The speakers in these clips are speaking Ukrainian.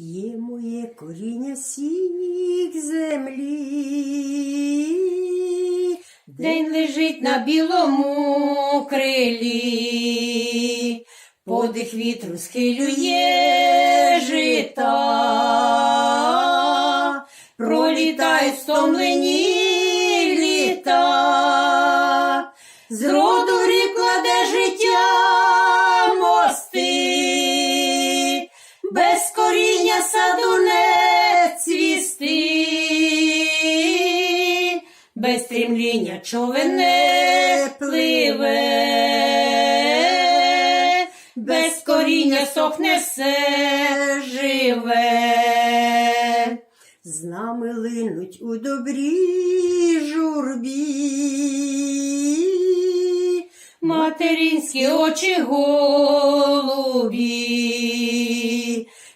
Є моє коріння сік землі. День лежить на білому крилі, подих вітру схилює жита, пролітають стомлені літа, без стрімління човен не пливе, без коріння сохне все живе. З нами линуть у добрій журбі. Материнські очі голубі,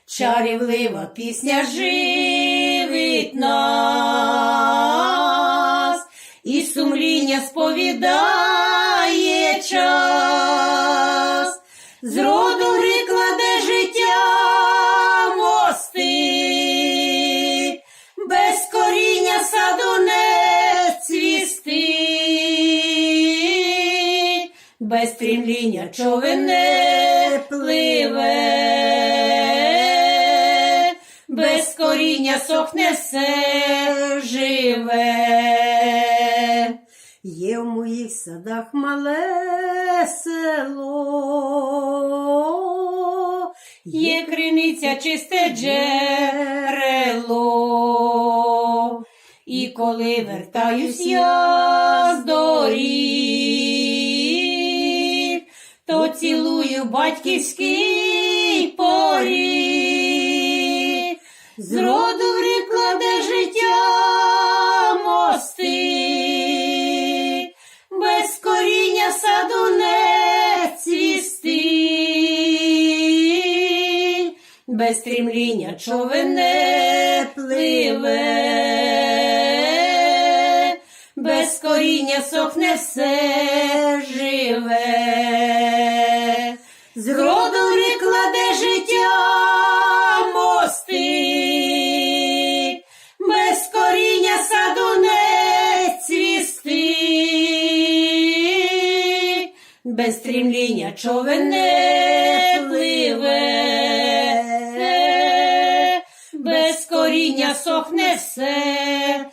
чарівлива пісня живить нас, сумління сповідає час, з роду в життя мости, без коріння саду не цвісти. Без стрімління човен не пливе, без коріння сохне все живе. Є в моїх садах мале село. Є криниця чисте джерело, і коли вертаюсь я з доріг, то цілую батьківський поріг, без стрімління човен не пливе, без коріння сохне все живе, з роду кладе життя мости, без коріння саду не цвісти, без стрімління човен не пливе, без коріння сохне все.